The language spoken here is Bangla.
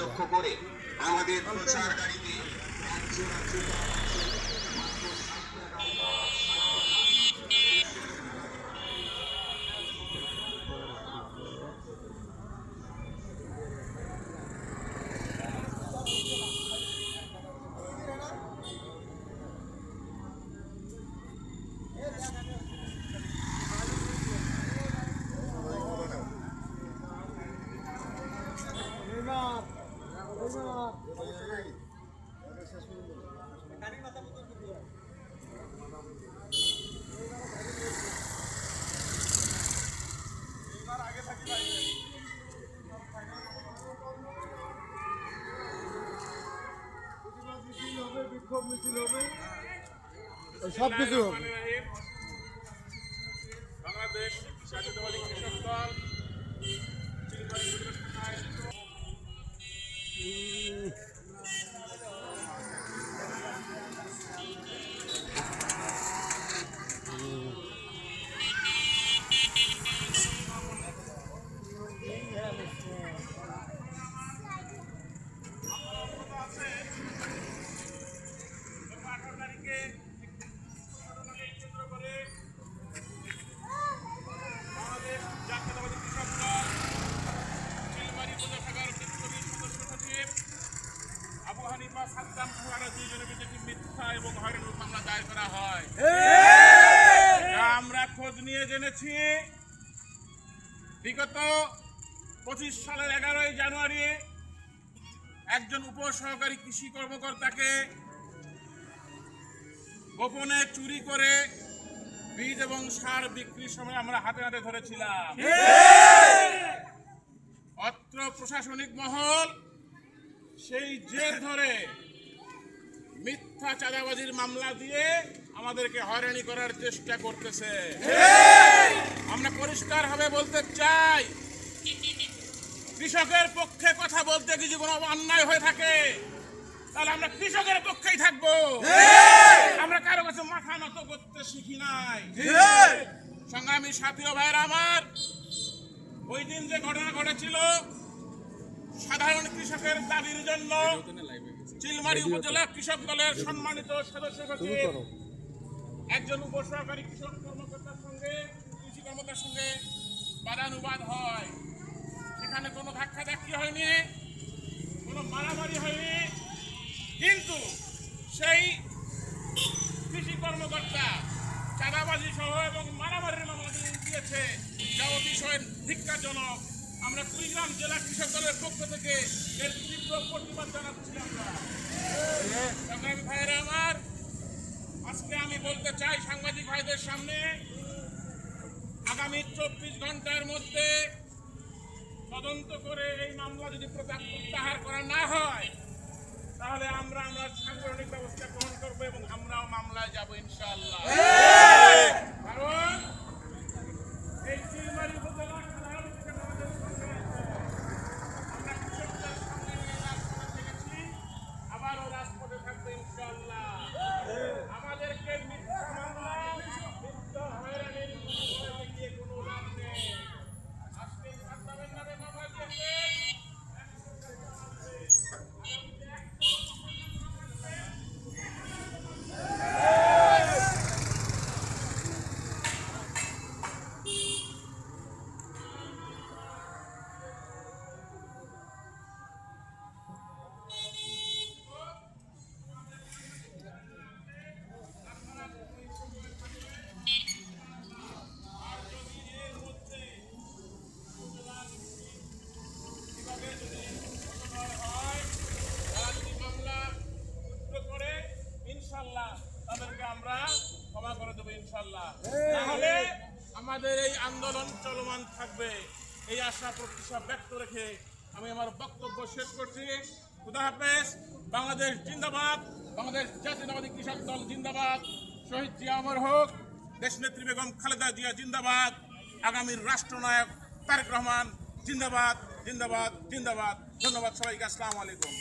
লক্ষ্য করে আমাদের প্রচার গাড়িতে সব কিছু বাংলাদেশ জাতীয়তাবাদী কৃষক দল এবং হয়রানির মামলা দায়ের করা হয়। যা আমরা খোঁজ নিয়ে জেনেছি বিগত পঁচিশ সালের এগারোই জানুয়ারি একজন উপসহকারী কৃষি কর্মকর্তাকে গোপনে চুরি করে বীজ এবং সার বিক্রির সময় আমরা হাতে হাতে ধরেছিলাম। অত্র প্রশাসনিক মহল সেই জের ধরে মিথ্যা চাঁদাবাজির মামলা দিয়ে আমাদেরকে হয়রানি করার চেষ্টা করতেছে। আমরা পরিষ্কার ভাবে বলতে চাই, কৃষকের পক্ষে কথা বলতে যদি কোনো অন্যায় হয়ে থাকে? তাহলে আমরা কৃষকের পক্ষেই থাকব। আমরা কারও কাছে মাথা নত করতে শিখি নাই। সংগ্রামী সাথী ভাইয়েরা আমার, ওই দিন যে ঘটনা ঘটেছিল, সাধারণ কৃষকের দাবির জন্য চিলমারি উপজেলা কৃষক দলের সম্মানিত সদস্য সচিব একজন উপসহকারী কৃষক কর্মকর্তার সঙ্গে কৃষি কর্মকর্তার সঙ্গে বাদানুবাদ হয়। সেখানে কোনো ধাক্কা ধাক্কি হয়নি কোনো মারামারি হয়নি কিন্তু সেই কৃষি কর্মকর্তা চাঁদাবাজি সহ এবং মারামারির মামলা দিয়ে দিয়েছে যা অতিশয় ধিক্কারজনক আমরা কুড়িগ্রাম জেলা কৃষক দলের পক্ষ থেকে এর তীব্র প্রতিবাদ জানাচ্ছি আমরা সংগ্রামী ভাইয়েরা আমার আজকে আমি বলতে চাই ভাইদের সামনে আগামী চব্বিশ ঘণ্টার মধ্যে তদন্ত করে এই মামলা যদি প্রত্যাহার করা না হয়, তাহলে আমরা আমরা সাংগঠনিক ব্যবস্থা গ্রহণ করব এবং তাহলে আমাদের এই আন্দোলন চলমান থাকবে। এই আশা প্রত্যাশা ব্যক্ত রেখে আমি আমার বক্তব্য শেষ করছি। খুদা হাফেজ, বাংলাদেশ জিন্দাবাদ, বাংলাদেশ জাতীয়তাবাদী কৃষক দল জিন্দাবাদ। শহীদ জিয়া অমর হোক, দেশনেত্রী বেগম খালেদা জিয়া জিন্দাবাদ, আগামীর রাষ্ট্রনায়ক তারেক রহমান জিন্দাবাদ জিন্দাবাদ জিন্দাবাদ। ধন্যবাদ সবাইকে, আসসালামু আলাইকুম।